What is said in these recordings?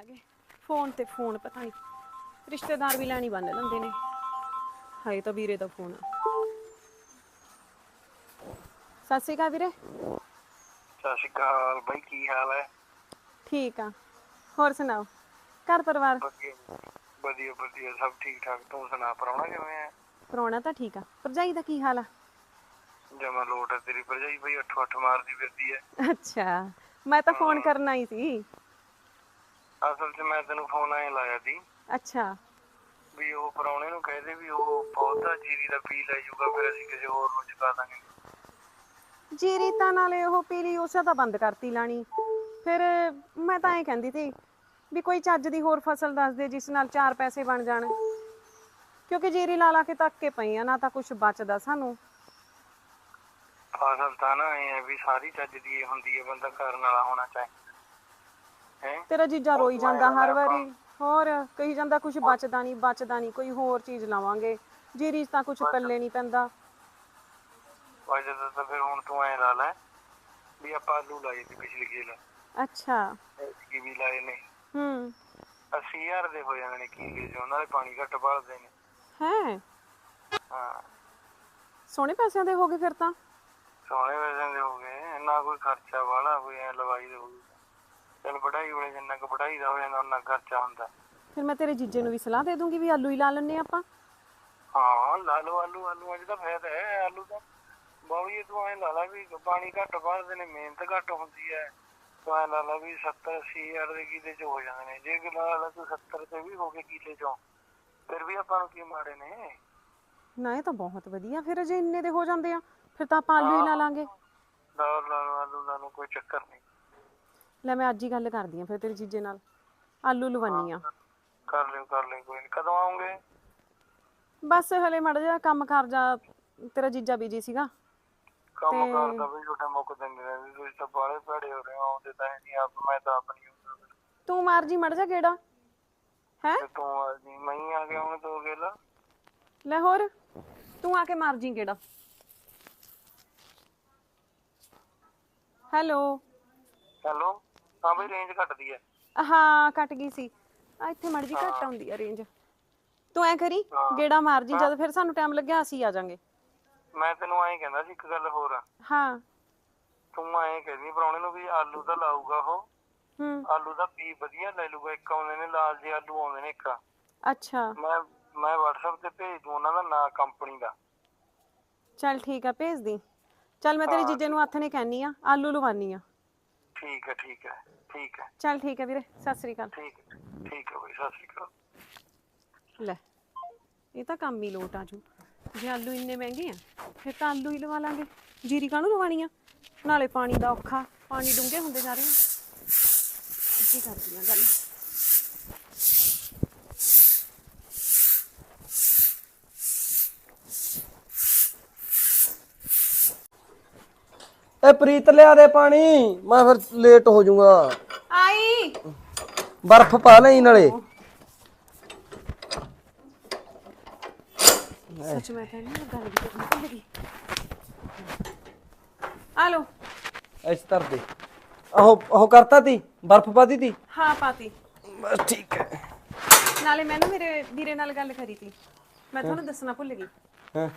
ਹੈਗੇ। ਫੋਨ ਤੇ ਫੋਨ ਪਤਾ ਨਹੀਂ ਰਿਸ਼ਤੇਦਾਰ ਵੀ ਲੈਣੀ ਬੰਨ ਲੈਂਦੇ ਨੇ। ਹਾਏ ਤਾਂ ਵੀਰੇ ਦਾ ਫੋਨ ਆ। ਸਤਿ ਸ਼੍ਰੀ ਅਕਾਲ ਵੀਰੇ। ਸਤਿ ਸ਼੍ਰੀ ਅਕਾਲ ਬਾਈ ਕੀ ਹਾਲ ਹੈ? ਠੀਕ ਆ। ਹੋਰ ਸੁਣਾਓ? ਘਰ ਪਰਿਵਾਰ? ਵਧੀਆ ਵਧੀਆ ਵਧੀਆ। ਸਭ ਠੀਕ ਠਾਕ। ਤੂੰ ਸੁਣਾ ਪਰਾਉਣਾ ਕਿਵੇਂ ਹੈ? ਪਰੋਣਾ ਤਾਂ ਠੀਕ ਆ। ਭਰਜਾਈ ਦਾ ਕੀ ਹਾਲ ਆ? ਜਮਾ ਲੋਟ ਹੈ ਤੇਰੀ। ਭਰਜਾਈ ਬਈ ਅੱਠੋ ਅੱਠ ਮਾਰਦੀ ਫਿਰਦੀ ਹੈ। ਅੱਛਾ। ਮੈਂ ਤਾਂ ਫੋਨ ਕਰਨਾ ਹੀ ਸੀ। ਅਸਲ 'ਚ ਮੈਂ ਤੈਨੂੰ ਫੋਨ ਆਏ ਲਾਇਆ ਸੀ ਅੱਛਾ। ਵੀ ਉਹ ਪਰਾਉਣੇ ਨੂੰ ਕਹਦੇ ਵੀ ਉਹ ਪੌਦਾ ਜੀਰੀ ਦਾ ਪੀ ਲੈ ਜਾਊਗਾ ਫਿਰ ਅਸੀਂ ਕਿਸੇ ਹੋਰ ਨੂੰ ਚੁਕਾ ਦਾਂਗੇ। ਜੀਰੀ ਤਾਂ ਨਾਲੇ ਉਹ ਪੀਲੀ ਉਸੇ ਤਾਂ ਬੰਦ ਕਰਤੀ ਲਾਣੀ। ਫਿਰ ਮੈਂ ਤਾਂ ਐਂ ਕਹਿੰਦੀ ਸੀ ਵੀ ਕੋਈ ਚੱਜ ਦੀ ਹੋਰ ਫਸਲ ਦੱਸ ਦੇ ਜਿਸ ਨਾਲ ਚਾਰ ਪੈਸੇ ਬਣ ਜਾਣ। ਕਿਉਂਕਿ ਜੀਰੀ ਲਾ ਲਾ ਕੇ ਤੱਕ ਕੇ ਪਈ ਆ ਨਾ ਤਾਂ ਕੁਝ ਬਚਦਾ ਸਾਨੂੰ। ਫਸਲ ਤਾਂ ਨਾ ਇਹ ਹੈ ਵੀ ਸਾਰੀ ਚੱਜ ਦੀ ਇਹ ਹੁੰਦੀ ਹੈ ਬੰਦਾ ਕਰਨ ਵਾਲਾ ਹੋਣਾ ਚਾਹੀਦਾ ਤੇਰਾ ਜੀਜਾ ਰੋਈ ਜਾਂਦਾ ਹਰ ਵਾਰੀ। ਹੋਰ ਕਹੀ ਜਾਂਦਾ ਕੁਝ ਬਚਦਾ ਨਹੀਂ ਬਚਦਾ ਨਹੀਂ ਕੋਈ ਹੋਰ ਚੀਜ਼ ਲਾਵਾਂਗੇ। ਜੀਰੀ 'ਚ ਤਾਂ ਕੁਝ ਪੱਲੇ ਨਹੀਂ ਪੈਂਦਾ। ਵਜੇ ਤਾਂ ਫਿਰ ਹੁਣ ਤੂੰ ਐ ਲਾ ਲੈ ਵੀ ਆਪਾਂ ਆਲੂ ਲਾਏ ਸੀ ਪਿਛਲੀ ਗੇਲ ਅੱਛਾ। ਕੀ ਵੀ ਲਾਏ ਨੇ। ਹੂੰ। 80000 ਦੇ ਹੋ ਜਾਂਦੇ ਨੇ ਕੀਲੇ ਚ ਉਹਨਾਂ ਦੇ ਪਾਣੀ ਘੱਟ ਭਰਦੇ ਨੇ। ਹੈ? ਹਾਂ। ਸੋਹਣੇ ਪੈਸਿਆਂ ਦੇ ਹੋ ਗਏ ਫਿਰ ਤਾਂ। ਸੋਹਣੇ ਵੇਚਣ ਦੇ ਹੋ ਗਏ ਇੰਨਾ ਕੋਈ ਖਰਚਾ ਵਾਲਾ ਕੋਈ ਐ ਲਵਾਈ ਦੇ ਹੋਊਗੀ ਚਲ ਵਢਾਈ ਵੇਲੇ ਜਿੰਨਾ ਕੁ ਵਢਾਈ ਦਾ ਹੋ ਜਾਂਦਾ ਉਹਨਾਂ ਖਰਚਾ ਹੁੰਦਾ। ਫਿਰ ਮੈਂ ਤੇਰੇ ਜੀਜੇ ਨੂੰ ਵੀ ਸਲਾਹ ਦੇ ਦੂੰਗੀ ਵੀ ਆਲੂ ਹੀ ਲਾ ਲੈਣੇ ਆਪਾਂ। ਹਾਂ ਲਾ ਲਓ ਆਲੂ ਆਲੂ ਅੱਜ ਦਾ ਫਾਇਦਾ ਹੈ ਆਲੂ ਦਾ ਬਾਉਲੀ ਤੂੰ ਐ ਲਾ ਲਾ ਵੀ ਪਾਣੀ ਘੱਟ ਭਰਦੇ ਨੇ ਮਿਹਨਤ ਘੱਟ ਹੁੰਦੀ ਹੈ। ਤੂੰ ਐ ਲਾ ਲਾ ਵੀ 70 80 ਹਜ਼ਾਰ ਦੇ ਕੀਲੇ ਚ ਹੋ ਜਾਂਦੇ ਨੇ। ਜੇ ਕਿ ਲਾ ਲਾ ਤੂੰ 70 ਤੇ ਵੀ ਹੋ ਗਏ ਕੀਲੇ ਚੋਂ ਫਿਰ ਵੀ ਆਪਾਂ ਨੂੰ ਕੀ ਮਾੜੇ ਨੇ? ਨਾ ਇਹ ਤਾਂ ਬਹੁਤ ਵਧੀਆ ਫਿਰ ਜੇ ਇੰਨੇ ਦੇ ਹੋ ਜਾਂਦੇ ਆ ਫਿਰ ਤਾਂ ਆਪਾਂ ਆਲੂ ਹੀ ਲਾ ਲਾਂਗੇ। ਲਾ ਲਾ ਆਲੂ ਲਾ ਲਓ ਕੋਈ ਚੱਕਰ ਨਹੀਂ। ਲੈ ਮੈਂ ਅੱਜ ਹੀ ਗੱਲ ਕਰਦੀ ਆ ਫਿਰ ਤੇਰੇ ਜੀਜੇ ਨਾਲ। ਆਲੂ ਲਵਾਨੀ ਆ। ਕਰ ਲਿਓ ਕਰ ਲਿਓ ਕੋਈ ਨਹੀਂ ਕਦੋਂ ਆਉਂਗੇ ਬਸ ਹਲੇ ਮੜ ਜਾ ਕੰਮ ਕਰ ਜਾ ਤੇਰਾ ਜੀਜਾ ਬੀਜੀ ਸੀਗਾ। ਕੰਮ ਕਰਦਾ ਵੀ ਛੋਟੇ ਮੁੱਕ ਦਿੰਦੇ ਨੇ ਤੁਸੀਂ ਤਾਂ ਬਾਲੇ ਭੜੇ ਹੋ ਰਹੇ ਹੋ ਆਉਂਦੇ ਤਾਂ ਹੈ ਨਹੀਂ ਆਪ ਮੈਂ ਤਾਂ ਆਪ ਨਹੀਂ ਹੁੰਦਾ। ਤੂੰ ਮਾਰ ਜੀ ਮੜ ਜਾ ਗੇੜਾ। ਹੈ? ਤੇ ਤੂੰ ਆ ਜੀ ਮੈਂ ਹੀ ਆ ਗਿਆ ਹੁਣ ਦੋ ਗੇਲਾ ਲੈ ਹੋਰ ਤੂੰ ਆ ਕੇ ਮਾਰ ਜੀ ਗੇੜਾ। ਹੈਲੋ। ਹੈਲੋ। ਹਾਂ ਬਈ ਰੇਂਜ ਘਟਦੀ ਹੈ? ਹਾਂ ਕੱਟ ਗਈ ਸੀ। ਆ ਇੱਥੇ ਮੜ ਜੀ ਘੱਟ ਆਉਂਦੀ ਆ ਰੇਂਜ ਤੂੰ ਐ ਕਰੀ ਗੇੜਾ ਮਾਰ ਜੀ ਜਦ ਫਿਰ ਸਾਨੂੰ ਟਾਈਮ ਲੱਗਿਆ ਅਸੀਂ ਆ ਜਾਾਂਗੇ। ਮੈਂ ਤੈਨੂੰ ਐਂ ਕਹਿੰਦਾ ਸੀ ਇੱਕ ਗੱਲ ਹੋਰ ਆ। ਹਾਂ। ਤੂੰ ਐਂ ਕਹਿੰਦੀ ਪਰਾਉਣੇ ਨੂੰ ਵੀ ਆਲੂ ਦਾ ਲਾਊਗਾ ਉਹ। ਹੂੰ। ਆਲੂ ਦਾ ਬੀ ਵਧੀਆ ਲੈ ਲੂਗਾ ਇੱਕ ਆਉਂਦੇ ਨੇ ਲਾਲ ਜਿਹੇ ਆਲੂ ਆਉਂਦੇ ਨੇ ਇੱਕ। ਅੱਛਾ। ਮੈਂ ਮੈਂ WhatsApp ਤੇ ਭੇਜ ਦੂੰ ਉਹਨਾਂ ਦਾ ਨਾਂ ਕੰਪਨੀ ਦਾ। ਚੱਲ ਠੀਕ ਆ ਭੇਜ ਦੀ। ਚੱਲ ਮੈਂ ਤੇਰੇ ਜੀਜੇ ਨੂੰ ਹੱਥ ਨੇ ਕਹਿਨੀ ਆ ਆਲੂ ਲਵਾਨੀ ਆ। ਠੀਕ ਹੈ ਠੀਕ ਹੈ ਠੀਕ ਹੈ। ਚੱਲ ਠੀਕ ਹੈ ਵੀਰੇ ਸਤਿ ਸ੍ਰੀ ਅਕਾਲ। ਠੀਕ ਹੈ ਠੀਕ ਹੈ ਬਈ ਸਤਿ ਸ਼੍ਰੀ ਅਕਾਲ। ਲੈ ਇਹ ਤਾਂ ਕੰਮ ਹੀ ਲੋਟ ਆ ਜੂ। ਜੇ ਆਲੂ ਇੰਨੇ ਮਹਿੰਗੇ ਆ ਫਿਰ ਤਾਂ ਆਲੂ ਹੀ ਲਵਾ ਲਾਂਗੇ। ਜੀਰੀ ਕਾਹਨੂੰ ਲਵਾਣੀ ਆ? ਨਾਲੇ ਪਾਣੀ ਦਾ ਔਖਾ ਪਾਣੀ ਡੂੰਘੇ ਹੁੰਦੇ ਜਾ ਰਹੇ ਆ। ਅੱਗੇ ਕਰਦੀ ਆ ਗੱਲ। ਏ ਪ੍ਰੀਤ ਲਿਆ ਦੇ ਪਾਣੀ। ਮੈਂ ਫਿਰ ਲੇਟ ਹੋ ਜਾਊਗਾ। ਆਈ। ਬਰਫ਼ ਪਾ ਲਈ ਨਾਲੇ। ਸੱਚ ਮੈਂ ਕਹਿੰਦੀ ਹਾਂ ਗੱਲ ਵੀ ਕਰਨੀ ਭੁੱਲ ਗਈ ਆਲੋ ਇਸ ਧਰ ਦੇ। ਆਹੋ ਉਹ ਕਰਤਾ ਤੀ ਬਰਫ਼ ਪਾ ਦਿੱਤੀ ਹਾਂ ਪਾਤੀ। ਬਸ ਠੀਕ ਹੈ। ਨਾਲੇ ਮੈਂ ਨਾ ਮੇਰੇ ਵੀਰੇ ਨਾਲ ਗੱਲ ਕਰੀ ਤੀ। ਮੈਂ ਤੁਹਾਨੂੰ ਦੱਸਣਾ ਭੁੱਲ ਗਈ। ਹਾਂ।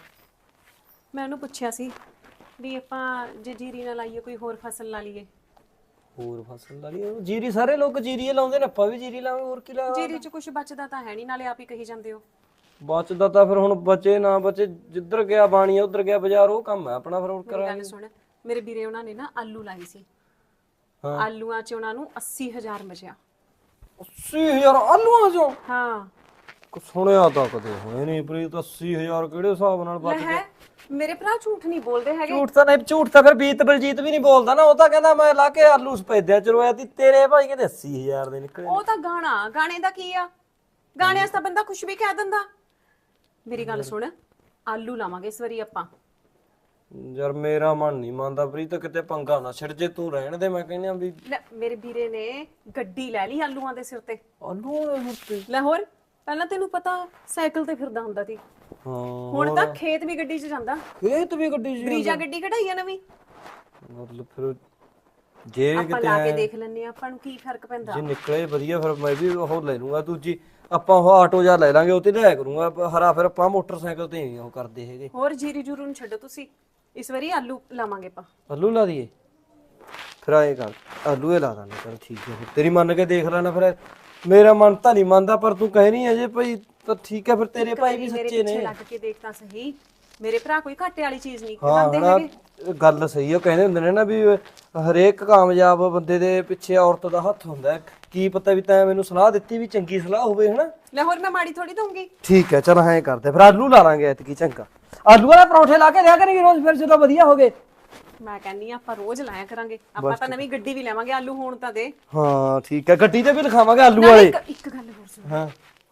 ਮੈਂ ਉਹਨੂੰ ਪੁੱਛਿਆ ਸੀ ਵੀ ਆਪਾਂ ਜੇ ਜੀਰੀ ਨਾ ਲਾਈਏ ਕੋਈ ਹੋਰ ਫਸਲ ਲਾ ਲਈਏ। ਹੋਰ ਫਸਲ ਲਾ ਲਈ ਜੀਰੀ ਸਾਰੇ ਲੋਕ ਜੀਰੀ ਹੀ ਲਾਉਂਦੇ ਨੇ ਆਪਾਂ ਵੀ ਜੀਰੀ ਲਾਵਾਂਗੇ ਹੋਰ ਕੀ ਲਾ ਜੀਰੀ 'ਚ ਕੁਝ ਬਚਦਾ ਤਾਂ ਹੈ ਨਹੀਂ ਨਾਲੇ ਆਪ ਹੀ ਕਹੀ ਜਾਂਦੇ ਹੋ। ਬਚਦਾ ਤਾਂ ਫਿਰ ਹੁਣ ਬਚੇ ਨਾ ਬਚੇ ਜਿੱਧਰ ਗਿਆ ਬਾਣੀ ਉਧਰ ਗਿਆ ਬਾਜ਼ਾਰ ਉਹ ਕੰਮ ਹੈ ਆਪਣਾ ਫਿਰ ਹੁਣ ਮੇਰੀ ਗੱਲ ਸੁਣ ਮੇਰੇ ਵੀਰੇ ਉਹਨਾਂ ਨੇ ਨਾ ਆਲੂ ਲਾਏ ਸੀ। ਹਾਂ। ਆਲੂਆਂ 'ਚ ਉਹਨਾਂ ਨੂੰ 80000 ਬਚਿਆ। 80000 ਆਲੂਆਂ ਚੋਂ? ਹਾਂ। ਸੁਣਿਆ ਤਾਂ ਕਦੇ ਹੋਏ ਨਹੀਂ ਪ੍ਰੀਤ 80000 ਕਿਹੜੇ ਹਿਸਾਬ ਨਾਲ ਬਚ ਹੈ ਮੇਰੇ ਭਰਾ ਝੂਠ ਨਹੀਂ ਬੋਲਦੇ ਹੈਗੇ। ਝੂਠ ਤਾਂ ਨਹੀਂ ਝੂਠ ਤਾਂ ਫਿਰ ਬੀਤ ਬਲਜੀਤ ਵੀ ਨਹੀਂ ਬੋਲਦਾ ਨਾ ਉਹ ਤਾਂ ਕਹਿੰਦਾ ਮੈਂ ਲਾ ਕੇ ਆਲੂ ਸਪੈਦਿਆਂ ਚ ਰੋਇਆ ਤੀ ਤੇਰੇ ਭਾਈ ਕਹਿੰਦੇ 80000 ਦੇ ਨਿਕਲੇ ਉਹ ਤਾਂ ਗਾਣਾ ਗਾਣੇ ਦਾ ਕੀ ਆ? ਗਾਣਿਆਂ 'ਚ ਤਾਂ ਬੰਦਾ ਕੁਝ ਵੀ ਕਹਿ ਦਿੰਦਾ। ਮੇਰੀ ਗੱਲ ਸੁਣ ਆਲੂ ਲਾਵਾਂਗੇ ਇਸ ਵਾਰੀ ਆਪਾਂ। ਯਾਰ ਮੇਰਾ ਮਨ ਨਹੀਂ ਮੰਨਦਾ ਪ੍ਰੀਤ ਕਿਤੇ ਪੰਗਾ ਨਾ ਛਿੜ ਜੇ ਤੂੰ ਰਹਿਣ ਦੇ ਮੈਂ ਕਹਿੰਦਾ ਵੀ ਲੈ ਮੇਰੇ ਵੀਰੇ ਨੇ ਗੱਡੀ ਲੈ ਲਈ ਆਲੂਆਂ ਦੇ ਸਿਰ ਤੇ। ਆਲੂ ਦੇ ਉੱਤੇ ਲੈ ਹੋਰ ਪਹਿਲਾਂ ਤੈਨੂੰ ਪਤਾ ਸਾਈਕਲ ਤੇ ਫਿਰਦਾ ਹੁੰਦਾ ਸੀ। ਹਾਂ ਹੁਣ ਤਾਂ ਖੇਤ ਵੀ ਗੱਡੀ 'ਚ ਜਾਂਦਾ। ਇਹ ਤੇ ਵੀ ਗੱਡੀ ਜੀ ਬਰੀਜਾ ਗੱਡੀ ਕਢਾਈ ਆ ਨਵੀਂ? ਮਤਲਬ ਫਿਰ ਜੇ ਆਪਾਂ ਕਿਤੇ ਲਾ ਕੇ ਦੇਖ ਲੈਣੇ ਆਪਾਂ ਨੂੰ ਕੀ ਫ਼ਰਕ ਪੈਂਦਾ। ਜੇ ਨਿਕਲੇ ਵਧੀਆ ਫਿਰ ਮੈਂ ਵੀ ਉਹ ਲੈ ਲੂੰਗਾ। ਦੂਜੀ ਆਪਾਂ ਉਹ ਆਟੋ ਜਾਂ ਲੈ ਲਾਂਗੇ ਉਹ ਤੇ ਲਿਆ ਕਰੂੰਗਾ। ਹਰਾ ਫਿਰ ਆਪਾਂ ਮੋਟਰਸਾਈਕਲ ਤੇ ਨਹੀਂ ਉਹ ਕਰਦੇ ਹੈਗੇ। ਹੋਰ ਜੀਰੀ ਜੂਰੂ ਨੂੰ ਛੱਡੋ ਤੁਸੀਂ। ਇਸ ਵਾਰੀ ਆਲੂ ਲਾਵਾਂਗੇ ਆਪਾਂ। ਆਲੂ ਲਾ ਦਈਏ? ਫਿਰ ਆਏ ਕਰ ਆਲੂ ਹੀ ਲਾ ਦਾਂਗੇ। ਚਲ ਠੀਕ ਹੈ। ਫਿਰ ਤੇਰੀ ਮੰਨ ਕੇ ਦੇਖ ਲੈਣਾ ਫਿਰ। ਮੇਰਾ ਮਨ ਤਾਂ ਨਹੀਂ ਮੰਨਦਾ ਪਰ ਤੂੰ ਕਹਿ ਨਹੀਂ ਅਜੇ ਭਾਈ ਤਾਂ ਠੀਕ ਹੈ ਫਿਰ ਤੇਰੇ ਭਾਈ ਵੀ ਮੇਰੇ ਸੱਚੇ ਪਿੱਛੇ ਨੇ। ਲੱਗ ਕੇ ਦੇਖ ਤਾਂ ਸਹੀ। ਮੇਰੇ ਭਰਾ ਕੋਈ ਘਾਟੇ ਵਾਲੀ ਚੀਜ਼ ਨਹੀਂ ਹਾਂ ਖਾਂਦੇ ਹਨਾ, ਹੈਗੇ। ਗੱਲ ਸਹੀ ਉਹ ਕਹਿੰਦੇ ਹੁੰਦੇ ਨੇ ਨਾ ਵੀ ਹਰੇਕ ਕਾਮਯਾਬ ਬੰਦੇ ਦੇ ਪਿੱਛੇ ਔਰਤ ਦਾ ਹੱਥ ਹੁੰਦਾ ਹੈ। ਕੀ ਪਤਾ ਵੀ ਤੈਂ ਮੈਨੂੰ ਸਲਾਹ ਦਿੱਤੀ ਵੀ ਚੰਗੀ ਸਲਾਹ ਹੋਵੇ ਹਨਾ? ਲੈ ਹੋਰ ਮੈਂ ਮਾੜੀ ਥੋੜੀ ਦਊਂਗੀ। ਠੀਕ ਹੈ ਚਲ ਐਂ ਕਰਦੇ ਫਿਰ ਆਲੂ ਲਾ ਲਾਂਗੇ ਐਤਕੀ ਚੰਗਾ। ਆਲੂ ਵਾਲੇ ਪਰੌਂਠੇ ਲਾ ਕੇ ਦਿਆ ਕਰਾਂਗੇ ਰੋਜ਼ ਫਿਰ ਜਦੋਂ ਵਧੀਆ ਹੋ ਗਏ ਮੈਂ ਕਹਿੰਨੀ ਆ ਆਪਾਂ ਰੋਜ਼ ਲਾਇਆ ਕਰਾਂਗੇ। ਆਪਾਂ ਤਾਂ ਨਵੀਂ ਗੱਡੀ ਵੀ ਲੈਵਾਂਗੇ ਆਲੂ ਹੋਣ ਤਾਂ ਦੇ। ਹਾਂ ਠੀਕ ਹੈ। ਗੱਡੀ ਤੇ ਵੀ ਲਿਖਾਵਾਂਗੇ ਆਲੂ ਨਾਲੇ ਵਾਲੇ। ਇੱਕ ਇੱਕ ਗੱਲ ਹੋਰ ਸੁਣ। ਹਾਂ।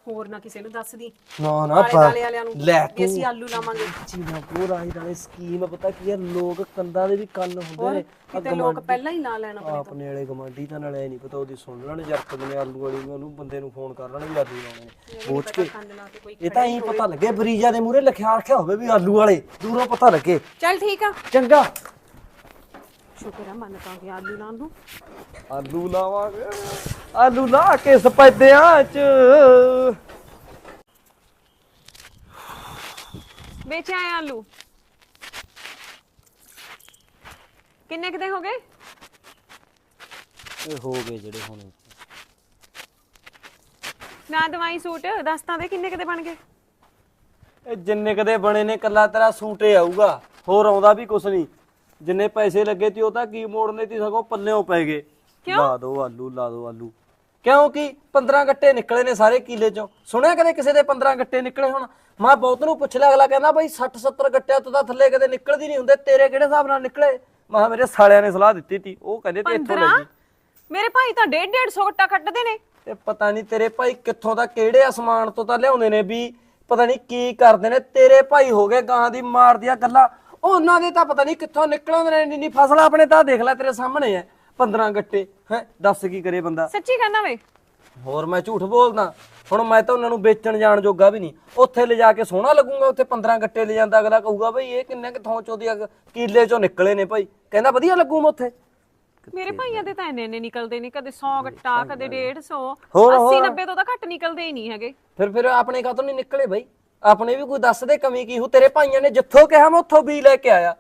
ਹੋਰ ਨਾ ਕਿਸੇ ਨੂੰ ਦੱਸਦੀ ਨਾ ਨਾ ਆਲੇ ਵਾਲਿਆਂ ਨੂੰ ਲੈ ਵੀ ਅਸੀਂ ਆਲੂ ਲਾਵਾਂਗੇ। ਚੀਨਾ ਪੂਰਾ ਹੀ ਨਾਲੇ ਸਕੀਮ ਪਤਾ ਕੀ ਹੈ? ਲੋਕ ਕੰਦਾਂ ਦੇ ਵੀ ਕੰਨ ਹੁੰਦੇ ਨੇ। ਕਿਤੇ ਲੋਕ ਪਹਿਲਾਂ ਹੀ ਲਾ ਲੈਣ ਆਪਣੇ ਆਪਣੇ ਵਾਲੇ ਗਮਾਂਡੀ ਤਾਂ ਨਾਲੇ ਨਹੀਂ ਪਤਾ ਉਹਦੀ ਸੁਣ ਲੈਣ ਜਰਕ ਨੇ ਆਲੂ ਵਾਲੀ ਨੂੰ ਉਹਨੂੰ ਬੰਦੇ ਨੂੰ ਫੋਨ ਕਰ ਲੈਣ ਵੀ ਆਲੂ ਲਾਉਣੇ ਨੇ। ਕੇ। ਕੰਨ ਲਾ ਕੇ ਕੋਈ ਇਹ ਤਾਂ ਹੀ ਪਤਾ ਲੱਗੇ ਬਰੀਜਾ ਦੇ ਮੂਰੇ ਲਿਖਿਆ ਰੱਖਿਆ ਹੋਵੇ ਵੀ ਆਲੂ ਵਾਲੇ। ਦੂਰੋਂ ਪਤਾ ਲੱਗੇ। ਚੱਲ ਠੀਕ ਆ। ਚੰਗਾ। ਸ਼ੁਕਰ ਆ ਮੰਨ ਤਾਂ ਗਿਆ ਆਲੂ ਲਾਉਣ ਨੂੰ। ਆਲੂ ਲਾਵਾਂਗੇ। ਆਲੂ ਲਾ ਕੇ ਸਪੈਦਿਆਂ ਚ। ਵੇਚ ਆਏ ਆਲੂ। ਕਿੰਨੇ ਕਿਤੇ ਹੋ ਗਏ? ਇਹ ਹੋ ਗਏ ਜਿਹੜੇ ਹੁਣ। ਨਾ ਦਵਾਈ ਸੂਟ ਦੱਸ ਤਾਂ ਦੇ ਕਿੰਨੇ ਕਿਤੇ ਬਣ ਗਏ? ਇਹ ਜਿੰਨੇ ਕਦੇ ਬਣੇ ਨੇ ਕੱਲਾ ਤੇਰਾ ਸੂਟ ਹੀ ਆਊਗਾ। ਹੋਰ ਆਉਂਦਾ ਵੀ ਕੁਛ ਨਹੀਂ। ਜਿੰਨੇ ਪੈਸੇ ਲੱਗੇ ਤੀ ਉਹ ਤਾਂ ਕੀ ਮੋੜਨੇ ਤੀ ਸਗੋਂ ਪੱਲਿਓਂ ਪੈ ਗਏ। ਲਾ ਦੋ ਆਲੂ ਲਾ ਦੋ ਆਲੂ। ਕਿਉਂਕਿ 15 ਗੱਟੇ ਨਿਕਲੇ ਨੇ ਸਾਰੇ ਕੀਲੇ ਚੋਂ। ਸੁਣਿਆ ਕਦੇ ਕਿਸੇ ਦੇ 15 ਗੱਟੇ ਨਿਕਲੇ ਹੁਣ? ਮੈਂ ਬਹੁਤ ਨੂੰ ਪੁੱਛ ਲਿਆ ਅਗਲਾ ਕਹਿੰਦਾ ਬਈ 60 70 ਗੱਟਿਆਂ ਤੋਂ ਤਾਂ ਥੱਲੇ ਕਦੇ ਨਿਕਲਦੀ ਨਹੀਂ ਹੁੰਦੇ। ਤੇਰੇ ਕਿਹੜੇ ਹਿਸਾਬ ਨਾਲ ਨਿਕਲੇ? ਮੈਂ ਕਿਹਾ ਮੇਰੇ ਸਾਲਿਆਂ ਨੇ ਸਲਾਹ ਦਿੱਤੀ ਤੀ। ਉਹ ਕਹਿੰਦੇ ਤੇ ਇੱਥੋਂ ਲੈ ਜੀ। ਮੇਰੇ ਭਾਈ ਤਾਂ 1.5 150 ਗੱਟਾ ਕੱਟਦੇ ਨੇ। ਤੇ ਪਤਾ ਨਹੀਂ ਤੇਰੇ ਭਾਈ ਕਿੱਥੋਂ ਦਾ ਕਿਹੜੇ ਅਸਮਾਨ ਤੋਂ ਤਾਂ ਲਿਆਉਂਦੇ ਨੇ ਵੀ ਪਤਾ ਨਹੀਂ ਕੀ ਕਰਦੇ ਨੇ। ਤੇਰੇ ਭਾਈ ਹੋ ਗਏ ਗਾਂ ਦੀ ਮਾਰ ਦੀਆਂ ਗੱਲਾਂ। ਉਹਨਾਂ ਦੇ ਤਾਂ ਪਤਾ ਨਹੀਂ ਕਿੱਥੋਂ ਨਿਕਲਉਂਦੇ ਨੇ ਨਹੀਂ ਫਸਲ ਆਪਣੇ ਤਾਂ ਦੇਖ ਲੈ ਤੇਰੇ ਸਾਹਮਣੇ ਐ 15 ਗੱਟੇ ਹੈ ਦੱਸ ਕੀ ਕਰੇ ਬੰਦਾ। ਸੱਚੀ ਕਹਿੰਦਾ ਵੇ। ਹੋਰ ਮੈਂ ਝੂਠ ਬੋਲਦਾ ਹੁਣ ਮੈਂ ਤਾਂ ਉਹਨਾਂ ਨੂੰ ਵੇਚਣ ਜਾਣ ਜੋਗਾ ਵੀ ਨਹੀਂ। ਉੱਥੇ ਲਿਜਾ ਕੇ ਸੋਹਣਾ ਲੱਗੂਗਾ ਉੱਥੇ 15 ਗੱਟੇ ਲੈ ਜਾਂਦਾ ਅਗਲਾ ਕਹੂਗਾ ਬਈ ਇਹ ਕਿੰਨੇ ਕਿਥੋਂ ਚੋਂ ਦੀ ਕੀਲੇ ਚੋਂ ਨਿਕਲੇ ਨੇ ਭਾਈ। ਕਹਿੰਦਾ ਵਧੀਆ ਲੱਗੂ ਮੈਂ ਉੱਥੇ। ਮੇਰੇ ਭਾਈਆਂ ਦੇ ਤਾਂ ਇੰਨੇ ਇੰਨੇ ਨਿਕਲਦੇ ਨੇ ਕਦੇ 100 ਗੱਟਾ ਕਦੇ 150 ਹੋਰ, 80 90 ਤੋਂ ਤਾਂ ਘੱਟ ਨਿਕਲਦੇ ਹੀ ਨਹੀਂ ਹੈਗੇ। ਫਿਰ ਫਿਰ ਆਪਣੇ ਕਾਹਤੋਂ ਨਹੀਂ ਨਿਕਲੇ ਬਈ। ਆਪਣੇ ਵੀ ਕੋਈ ਦੱਸ ਦੇ ਕਮੀ ਕੀ ਹੋ? ਤੇਰੇ ਭਾਈਆਂ ਨੇ ਜਿੱਥੋਂ ਕਿਹਾ ਮੈਂ ਉੱਥੋਂ ਵੀ ਲੈ ਕੇ ਆਇਆ।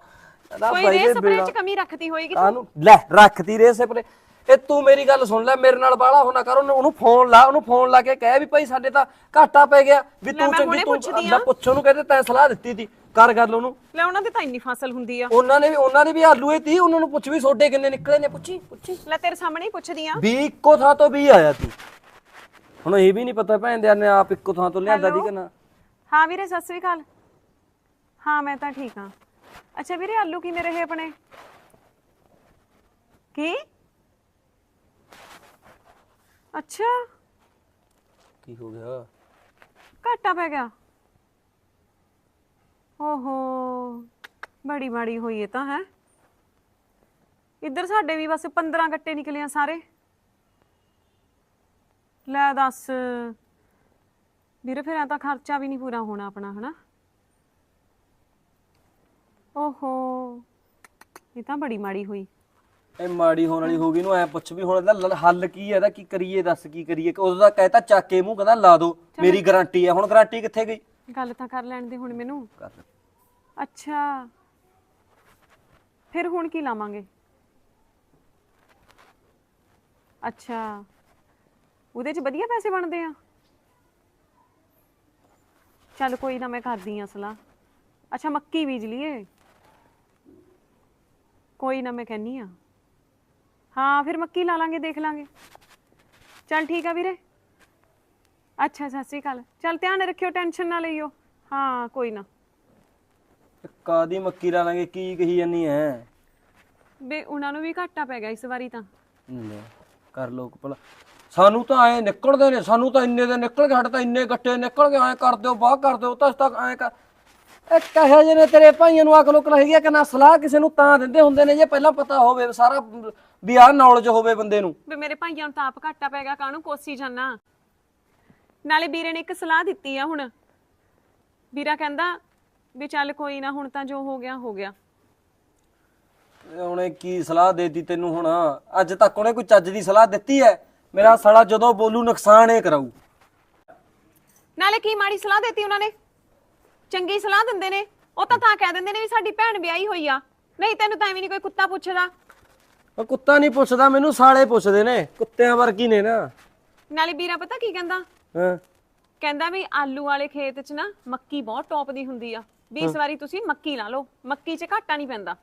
ਕਹਿੰਦਾ ਕੋਈ ਬਾਈ ਰੇ ਦੇ ਸਪਰੇ ਚ ਕਮੀ ਰੱਖਤੀ ਹੋਏਗੀ ਕਾਹਨੂੰ? ਲੈ ਰੱਖਤੀ ਰੇ ਸਪਰੇ ਇਹ ਤੂੰ ਮੇਰੀ ਗੱਲ ਸੁਣ ਲੈ ਮੇਰੇ ਨਾਲ ਬਾਲਾ ਹੋਣਾ ਕਰ ਉਹਨੂੰ ਉਹਨੂੰ ਫੋਨ ਲਾ ਉਹਨੂੰ ਫੋਨ ਲਾ ਕੇ ਕਹਿ ਵੀ ਭਾਈ ਸਾਡੇ ਤਾਂ ਘਾਟਾ ਪੈ ਗਿਆ ਵੀ ਤੂੰ ਮੈਂ ਚੰਗੀ ਹੁਣੇ ਤੂੰ ਪੁੱਛਦੀ ਲੈ ਪੁੱਛ ਉਹਨੂੰ ਕਹਿੰਦੇ ਤੈਂ ਸਲਾਹ ਦਿੱਤੀ ਤੀ। ਕਰ ਗੱਲ ਉਹਨੂੰ। ਲੈ ਉਹਨਾਂ ਦੇ ਤਾਂ ਇੰਨੀ ਫਸਲ ਹੁੰਦੀ ਆ। ਉਹਨਾਂ ਨੇ ਵੀ ਉਹਨਾਂ ਨੇ ਵੀ ਆਲੂ ਹੀ ਤੀ ਉਹਨਾਂ ਨੂੰ ਪੁੱਛ ਵੀ ਸੋਡੇ ਕਿੰਨੇ ਨਿਕਲੇ ਨੇ ਪੁੱਛੀ ਪੁੱਛੀ। ਲੈ ਤੇਰੇ ਸਾਹਮਣੇ ਹੀ ਪੁੱਛਦੀ ਆ। ਵੀ ਇੱਕੋ ਥਾਂ ਤੋਂ ਵੀ ਆਇਆ ਤੀ। ਹੁਣ ਇਹ ਵੀ ਨਹੀਂ ਪਤਾ ਭੈਣ ਦੇ ਨੇ ਆਪ ਇੱਕੋ ਥਾਂ ਤੋਂ ਲਿਆਂਦਾ ਦੀ ਕਿ ਨਾ। ਹਾਂ ਵੀਰੇ ਸਤਿ ਸ੍ਰੀ ਅਕਾਲ। ਹਾਂ ਮੈਂ ਤਾਂ ਠੀਕ ਹਾਂ। ਅੱਛਾ ਵੀਰੇ ਆਲੂ ਕਿਵੇਂ ਰਹੇ ਆਪਣੇ? ਕੀ? ਅੱਛਾ। ਕੀ ਹੋ ਗਿਆ? ਘਾਟਾ ਪੈ ਗਿਆ। ਓਹੋ ਬੜੀ ਮਾੜੀ ਹੋਈ ਇਹ ਤਾਂ ਹੈ। ਇੱਧਰ ਸਾਡੇ ਵੀ ਬਸ 15 ਗੱਟੇ ਨਿਕਲੇ ਆ ਸਾਰੇ। ਲੈ ਦੱਸ। ਵੀਰੇ ਫਿਰ ਐ ਤਾਂ ਖਰਚਾ ਵੀ ਨਹੀਂ ਪੂਰਾ ਹੋਣਾ ਆਪਣਾ ਹਨਾ? ਓਹੋ ਇਹ ਤਾਂ ਬੜੀ ਮਾੜੀ ਹੋਈ। ਇਹ ਮਾੜੀ ਹੋਣ ਵਾਲੀ ਹੋ ਗਈ ਨੂੰ ਐ ਪੁੱਛ ਵੀ ਹੁਣ ਇਹਦਾ ਲ- ਹੱਲ ਕੀ ਹੈ ਇਹਦਾ ਕੀ ਕਰੀਏ ਦੱਸ ਕੀ ਕਰੀਏ? ਉਦੋਂ ਦਾ ਕਹਿਤਾ ਚੱਕ ਕੇ ਮੂੰਹ ਕਹਿੰਦਾ ਲਾ ਦੋ ਮੇਰੀ ਗਾਰੰਟੀ ਹੈ ਹੁਣ ਗਾਰੰਟੀ ਕਿੱਥੇ ਗਈ? ਗੱਲ ਤਾਂ ਕਰ ਲੈਣ ਦੇ ਹੁਣ ਮੈਨੂੰ। ਕਰ ਅੱਛਾ। ਫਿਰ ਹੁਣ ਕੀ ਲਾਵਾਂਗੇ? ਅੱਛਾ। ਉਹਦੇ ਚ ਵਧੀਆ ਪੈਸੇ ਬਣਦੇ ਆ? ਚੱਲ ਕੋਈ ਨਾ ਮੈਂ ਕਰਦੀ ਆ ਸਲਾਹ। ਅੱਛਾ ਮੱਕੀ ਬੀਜ ਲਈਏ। ਕੋਈ ਨਾ ਮੈਂ ਕਹਿੰਨੀ ਆ। ਹਾਂ ਫਿਰ ਮੱਕੀ ਲਾ ਲਾਂਗੇ ਦੇਖ ਲਾਂਗੇ। ਚੱਲ ਠੀਕ ਆ ਵੀਰੇ। ਅੱਛਾ ਸਤਿ ਸ਼੍ਰੀ ਅਕਾਲ। ਚੱਲ ਧਿਆਨ ਰੱਖਿਓ ਟੈਨਸ਼ਨ ਨਾ ਲਈਓ। ਹਾਂ ਕੋਈ ਨਾ। ਕਾਦੀ ਮੱਕੀ ਲਾ ਲਾਂਗੇ ਕੀ ਕਹੀ ਜਾਨੀ ਐ? ਬੇ ਉਹਨਾਂ ਨੂੰ ਵੀ ਘਾਟਾ ਪੈ ਗਿਆ ਇਸ ਵਾਰੀ ਤਾਂ। ਲੈ ਕਰ ਲੋਕ ਭਲਾ। ਸਾਨੂੰ ਤਾਂ ਐ ਨਿਕਲਦੇ ਨੇ ਸਾਨੂੰ ਤਾਂ ਇੰਨੇ ਦੇ ਨਿਕਲ ਗਏ ਸਾਡੇ ਤਾਂ ਇੰਨੇ ਗੱਟੇ ਨਿਕਲ ਗਏ ਐ ਕਰ ਦਿਓ ਬਾਹ ਕਰ ਦਿਓ ਤਾਂ ਤੱਕ ਐ ਕਰ। ਇਹ ਕਹੇ ਨੇ ਤੇਰੇ ਭਾਈਆਂ ਨੂੰ ਅਕਲ ਉਕਲ ਹੈਗੀ ਆ ਕਿ ਨਾ ਸਲਾਹ ਕਿਸੇ ਨੂੰ ਤਾਂ ਦਿੰਦੇ ਹੁੰਦੇ ਨੇ ਜੇ ਪਹਿਲਾਂ ਪਤਾ ਹੋਵੇ ਸਾਰਾ ਵੀ ਆਹ ਨੌਲੇਜ ਹੋਵੇ ਬੰਦੇ ਨੂੰ। ਵੀ ਮੇਰੇ ਭਾਈਆਂ ਨੂੰ ਤਾਂ ਆਪ ਘਾਟਾ ਪੈ ਗਿਆ ਕਾਹਨੂੰ ਕੋਸੀ ਜਾਨਾ? ਨਾਲੇ ਵੀਰੇ ਨੇ ਇੱਕ ਸਲਾਹ ਦਿੱਤੀ ਆ ਹੁਣ। ਵੀਰਾ ਕਹਿੰਦਾ ਵੀ ਚੱਲ ਕੋਈ ਨਾ ਹੁਣ ਤਾਂ ਜੋ ਹੋ ਗਿਆ ਹੋ ਗਿਆ। ਉਹਨੇ ਕੀ ਸਲਾਹ ਦੇਤੀ ਤੈਨੂੰ ਹੁਣ? ਅੱਜ ਤੱਕ ਉਹਨੇ ਕੋਈ ਚੱਜ ਦੀ ਸਲਾਹ ਦਿੱਤੀ ਹੈ? ਮੇਰਾ ਸਾਲਾ ਜਦੋਂ ਬੋਲੂ ਨੁਕਸਾਨ ਇਹ ਕਰਾਊ। ਨਾਲੇ ਕੀ ਮਾੜੀ ਸਲਾਹ ਦਿੱਤੀ ਉਹਨਾਂ ਨੇ? ਚੰਗੀ ਸਲਾਹ ਦਿੰਦੇ ਨੇ। ਉਹ ਤਾਂ ਤਾਂ ਕਹਿ ਦਿੰਦੇ ਨੇ ਵੀ ਸਾਡੀ ਭੈਣ ਵਿਆਹੀ ਹੋਈ ਆ। ਨਹੀਂ ਤੈਨੂੰ ਤਾਂ ਐਵੇਂ ਨਹੀਂ ਕੋਈ ਕੁੱਤਾ ਪੁੱਛਦਾ। ਉਹ ਕੁੱਤਾ ਨਹੀਂ ਪੁੱਛਦਾ ਮੈਨੂੰ ਸਾਲੇ ਪੁੱਛਦੇ ਨੇ। ਕੁੱਤਿਆਂ ਵਰਗੀ ਨੇ ਨਾ। ਨਾਲੇ ਵੀਰਾ ਪਤਾ ਕੀ ਕਹਿੰਦਾ? ਹਾਂ। ਕਹਿੰਦਾ ਵੀ ਆਲੂ ਵਾਲੇ ਖੇਤ 'ਚ ਨਾ ਮੱਕੀ ਬਹੁਤ ਟੌਪ ਦੀ ਹੁੰਦੀ ਆ। ਵੀ ਇਸ ਵਾਰੀ ਤੁਸੀਂ ਮੱਕੀ ਲਾ ਲਓ। ਮੱਕੀ 'ਚ ਘਾਟਾ ਨਹੀਂ ਪੈਂਦਾ।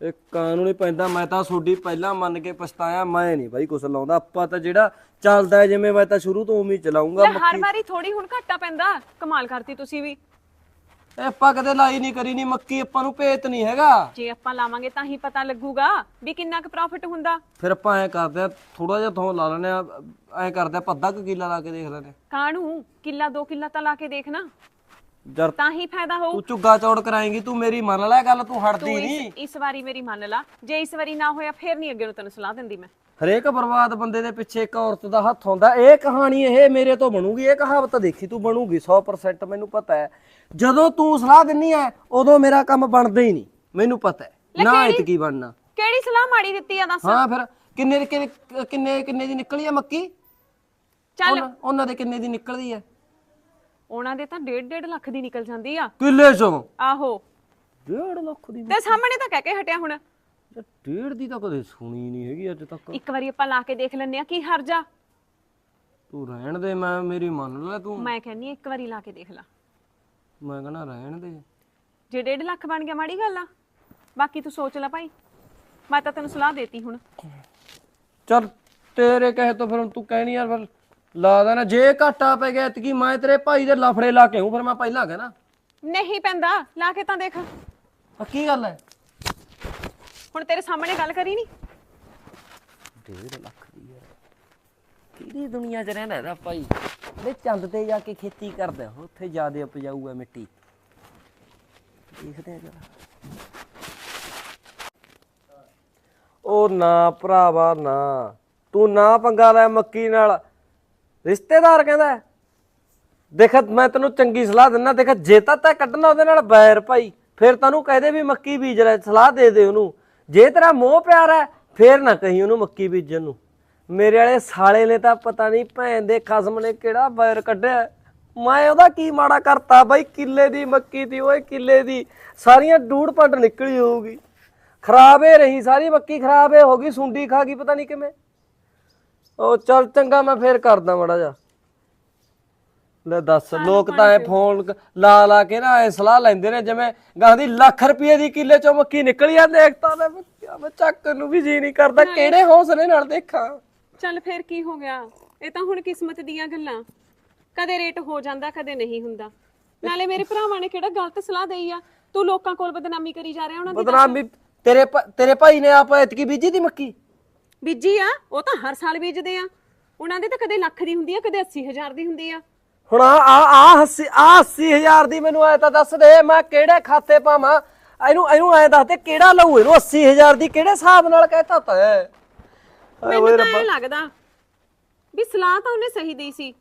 ਇਹ ਕਾਨੂੰਨ ਪੈਂਦਾ ਮੈਂ ਤਾਂ ਤੁਹਾਡੀ ਪਹਿਲਾਂ ਮੰਨ ਕੇ ਪਛਤਾਇਆ ਮੈਂ ਨਹੀਂ ਬਾਈ ਕੁਛ ਲਾਉਂਦਾ। ਆਪਾਂ ਤਾਂ ਜਿਹੜਾ ਚੱਲਦਾ ਜਿਵੇਂ ਮੈਂ ਤਾਂ ਸ਼ੁਰੂ ਤੋਂ ਉਵੇਂ ਹੀ ਚਲਾਉਂਗਾ ਲੈ ਹਰ ਵਾਰੀ ਥੋੜੀ ਹੁਣ ਘਾਟਾ ਪੈਂਦਾ। ਕਮਾਲ ਕਰਤੀ ਤੁਸੀਂ ਵੀ। ਇਹ ਆਪਾਂ ਕਦੇ ਲਾਈ ਨਹੀਂ ਕਰੀ ਨਹੀਂ ਮੱਕੀ ਆਪਾਂ ਨੂੰ ਭੇਤ ਨਹੀਂ ਹੈਗਾ। ਜੇ ਆਪਾਂ ਲਾਵਾਂਗੇ ਤਾਂ ਹੀ ਪਤਾ ਲੱਗੂਗਾ ਵੀ ਕਿੰਨਾ ਕੁ ਪ੍ਰੋਫਿਟ ਹੁੰਦਾ। ਫਿਰ ਆਪਾਂ ਐ ਕਰਦੇ ਆ ਥੋੜਾ ਜਿਹਾ ਥੋਂ ਲਾ ਲੈਣੇ ਆ ਐ ਕਰਦੇ ਆ ਅੱਧਾ ਕੁ ਕਿੱਲਾ ਲਾ ਕੇ ਦੇਖ ਲੈਣੇ ਕਾਣੂ ਕਿੱਲਾ ਦੋ ਕਿੱਲਾ ਤਾਂ ਲਾ ਕੇ ਦੇਖਣਾ ਜਰ ਤਾਂ ਹੀ ਫਾਇਦਾ ਹੋਊ। ਤੂੰ ਝੁੱਗਾ ਚੌੜ ਕਰਾਏਂਗੀ ਤੂੰ ਮੇਰੀ ਮੰਨ ਲੈ ਗੱਲ ਤੂੰ ਹਟਦੀ ਨਹੀਂ ਇਸ ਇਸ ਵਾਰੀ ਮੇਰੀ ਮੰਨ ਲਾ। ਜੇ ਇਸ ਵਾਰੀ ਨਾ ਹੋਇਆ ਫੇਰ ਨਹੀਂ ਅੱਗੇ ਨੂੰ ਤੈਨੂੰ ਸਲਾਹ ਦਿੰਦੀ ਮੈਂ। ਹਰੇਕ ਬਰਬਾਦ ਬੰਦੇ ਦੇ ਪਿੱਛੇ ਇੱਕ ਔਰਤ ਦਾ ਹੱਥ ਹੁੰਦਾ। ਇਹ ਕਹਾਣੀ ਇਹ ਮੇਰੇ ਤੋਂ ਬਣੂਗੀ ਇਹ ਕਹਾਵਤ ਦੇਖੀ ਤੂੰ ਬਣੂਗੀ 100% ਮੈਨੂੰ ਪਤਾ ਹੈ। ਜਦੋਂ ਤੂੰ ਸਲਾਹ ਦਿੰਨੀ ਹੈ ਉਦੋਂ ਮੇਰਾ ਕੰਮ ਬਣਦਾ ਹੀ ਨਹੀਂ ਮੈਨੂੰ ਪਤਾ ਹੈ। ਨਾ ਇਤਕੀ ਬਣਨਾ। ਕਿਹੜੀ ਸਲਾਹ ਮਾੜੀ ਦਿੱਤੀ ਆ ਦੱਸ। ਹਾਂ ਫਿਰ ਕਿੰਨੇ ਕਿੰਨੇ ਕਿੰਨੇ ਕਿੰਨੇ ਦੀ ਨਿਕਲੀ ਹੈ ਮੱਕੀ? ਚੱਲ। ਉਹਨਾਂ- ਉਹਨਾਂ ਦੇ ਕਿੰਨੇ ਦੀ ਨਿਕਲਦੀ ਹੈ? ਉਹਨਾਂ ਦੇ ਤਾਂ 1.5 ਲੱਖ ਦੀ ਨਿਕਲ ਜਾਂਦੀ ਆ। ਕਿੱਲੇ ਚੋਂ? ਆਹੋ। 1.5 ਲੱਖ ਦੀ ਤੇ ਸਾਹਮਣੇ ਤਾਂ ਕਹਿ ਕੇ ਹਟਿਆ ਹੁਣ। ਡੇਢ ਦੀ ਤਾਂ ਕਦੇ ਸੁਣੀ ਨਹੀਂ ਹੈਗੀ ਅੱਜ ਤੱਕ। ਇੱਕ ਵਾਰੀ ਆਪਾਂ ਲਾ ਕੇ ਦੇਖ ਲੈਂਦੇ ਆ ਕੀ ਹਰਜਾ ਤੂੰ ਰਹਿਣ ਦੇ ਮੈਂ ਮੇਰੀ ਮੰਨ ਲੈ ਤੂੰ। ਮੈਂ ਕਹਿੰਨੀ ਆ ਇੱਕ ਵਾਰੀ ਲਾ ਕੇ ਦੇਖ ਲਾ। ਮੈਂ ਕਹਣਾ ਰਹਿਣ ਦੇ। ਜੇ 1.5 ਲੱਖ ਬਣ ਗਿਆ ਮਾੜੀ ਗੱਲ ਆ। ਬਾਕੀ ਤੂੰ ਸੋਚ ਲੈ ਭਾਈ। ਮੈਂ ਤਾਂ ਤੈਨੂੰ ਸਲਾਹ ਦੇਤੀ ਹੁਣ। ਚਲ ਤੇਰੇ ਕਹੇ ਤੋਂ ਫਿਰ ਹੁਣ ਤੂੰ ਕਹਿਣੀ ਯਾਰ ਫਿਰ ਲਾ ਦੇਣਾ। ਜੇ ਘਾਟਾ ਪੈ ਗਿਆ ਇਤਕੀ ਮੈਂ ਤੇਰੇ ਭਾਈ ਦੇ ਲਫੜੇ ਲਾ ਕੇ ਆਉਂ ਫਿਰ ਮੈਂ ਪਹਿਲਾਂ ਕਹਿਣਾ ਨਹੀਂ ਪੈਂਦਾ ਲਾ ਕੇ ਤਾਂ ਦੇਖ। ਪੱਕੀ ਗੱਲ ਹੈ ਹੁਣ ਤੇਰੇ ਸਾਹਮਣੇ ਗੱਲ ਕਰੀ ਨਹੀਂ 1.5 ਲੱਖ ਦੀ ਹੈ ਕਿਹੜੀ ਦੁਨੀਆ 'ਚ ਰਹਿੰਦਾ ਇਹਦਾ ਭਾਈ? ਉਹਦੇ ਚੰਦ ਤੇ ਜਾ ਕੇ ਖੇਤੀ ਕਰਦਾ ਉੱਥੇ ਜ਼ਿਆਦਾ ਉਪਜਾਊ ਹੈ ਮਿੱਟੀ। ਦੇਖਦੇ ਆ ਜਰਾ। ਉਹ ਨਾ ਭਰਾਵਾ ਨਾ। ਤੂੰ ਨਾ ਪੰਗਾ ਲੈ ਮੱਕੀ ਨਾਲ। ਰਿਸ਼ਤੇਦਾਰ ਕਹਿੰਦਾ ਦੇਖ, ਮੈਂ ਤੈਨੂੰ ਚੰਗੀ ਸਲਾਹ ਦਿੰਦਾ, ਦੇਖ, ਜੇ ਤਾਂ ਤੈ ਕੱਢਣਾ ਉਹਦੇ ਨਾਲ ਬੈਰ ਭਾਈ, ਫਿਰ ਤੈਨੂੰ ਕਹਦੇ ਵੀ ਮੱਕੀ ਬੀਜ ਲੈ, ਸਲਾਹ ਦੇ ਦੇ ਉਹਨੂੰ। ਜੇ ਤੇਰਾ ਮੋਹ ਪਿਆਰ ਹੈ, ਫੇਰ ਨਾ ਕਹੀਂ ਉਹਨੂੰ ਮੱਕੀ ਬੀਜਣ ਨੂੰ। ਮੇਰੇ ਵਾਲੇ ਸਾਲੇ ਨੇ ਤਾਂ ਪਤਾ ਨਹੀਂ ਭੈਣ ਦੇ ਖਸਮ ਨੇ ਕਿਹੜਾ ਬੈਰ ਕੱਢਿਆ ਮੈਂ ਉਹਦਾ ਕੀ ਮਾੜਾ ਕਰਤਾ ਬਾਈ, ਕਿੱਲੇ ਦੀ ਮੱਕੀ ਦੀ, ਓਏ ਕਿੱਲੇ ਦੀ। ਸਾਰੀਆਂ ਡੂੜ ਪੱਟ ਨਿਕਲੀ ਹੋਊਗੀ। ਖਰਾਬ ਏ ਰਹੀ, ਸਾਰੀ ਮੱਕੀ ਖਰਾਬ ਏ ਹੋ ਗਈ, ਸੁੰਡੀ ਖਾ ਗਈ, ਪਤਾ ਨਹੀਂ ਕਿਵੇਂ। ਉਹ ਚੱਲ ਚੰਗਾ ਮੈਂ ਫੇਰ ਕਰਦਾ ਮੜਾ ਜਾ ਲੈ ਦੱਸ ਲੋਕ ਤਾਂ ਐ ਫੋਨ ਲਾ ਲਾ ਕੇ ਨਾ ਐ ਸਲਾਹ ਲੈਂਦੇ ਨੇ ਜਿਵੇਂ ਗਾਂ ਦੀ ਲੱਖ ਰੁਪਏ ਦੀ ਕਿੱਲੇ ਚੋਂ ਮੱਕੀ ਨਿਕਲੀ ਆ ਦੇਖਤਾ ਕਿਹਾ ਮੈਂ ਚੱਕ ਨੂੰ ਵੀ ਜੀ ਨਹੀਂ ਕਰਦਾ ਕਿਹੜੇ ਹੌਸਲੇ ਨਾਲ ਦੇਖਾਂ? ਚੱਲ ਫੇਰ ਕੀ ਹੋ ਗਿਆ? ਇਹ ਤਾਂ ਹੁਣ ਕਿਸਮਤ ਦੀਆਂ ਗੱਲਾਂ। ਕਦੇ ਰੇਟ ਹੋ ਜਾਂਦਾ ਕਦੇ ਨਹੀਂ ਹੁੰਦਾ। ਨਾਲੇ ਮੇਰੇ ਭਰਾਵਾਂ ਨੇ ਕਿਹੜਾ ਗਲਤ ਸਲਾਹ ਦੇਈ ਆ? ਤੂੰ ਲੋਕਾਂ ਕੋਲ ਬਦਨਾਮੀ ਕਰੀ ਜਾ ਰਿਹਾ ਉਹਨਾਂ ਦੀ ਬਦਨਾਮੀ ਤੇਰੇ ਤੇਰੇ ਭਾਈ ਨੇ ਆਪ ਐਤਕੀ ਬੀਜੀ ਦੀ ਮੱਕੀ? ਬੀਜੀ ਆ ਉਹ ਤਾਂ ਹਰ ਸਾਲ ਬੀਜਦੇ ਆ। ਉਹਨਾਂ ਦੀ ਤਾਂ ਕਦੇ ਲੱਖ ਦੀ ਹੁੰਦੀ ਆ ਕਦੇ 80000 ਦੀ ਹੁੰਦੀ ਆ। ਹੁਣ ਆ ਆ ਆ 80 ਆ 80000 ਦੀ ਮੈਨੂੰ ਐ ਤਾਂ ਦੱਸ ਦੇ ਮੈਂ ਕਿਹੜੇ ਖਾਤੇ ਪਾਵਾਂ? ਇਹਨੂੰ ਇਹਨੂੰ ਐ ਦੱਸ ਦੇ ਕਿਹੜਾ ਲਊ? ਇਹਨੂੰ 80000 ਦੀ ਕਿਹੜੇ ਹਿਸਾਬ ਨਾਲ ਕਹਿਤਾ ਤਾ? ਮੈਨੂੰ ਤਾਂ ਇਹ ਲੱਗਦਾ ਵੀ ਸਲਾਹ ਤਾਂ ਉਹਨੇ ਸਹੀ ਦੇਈ ਸੀ।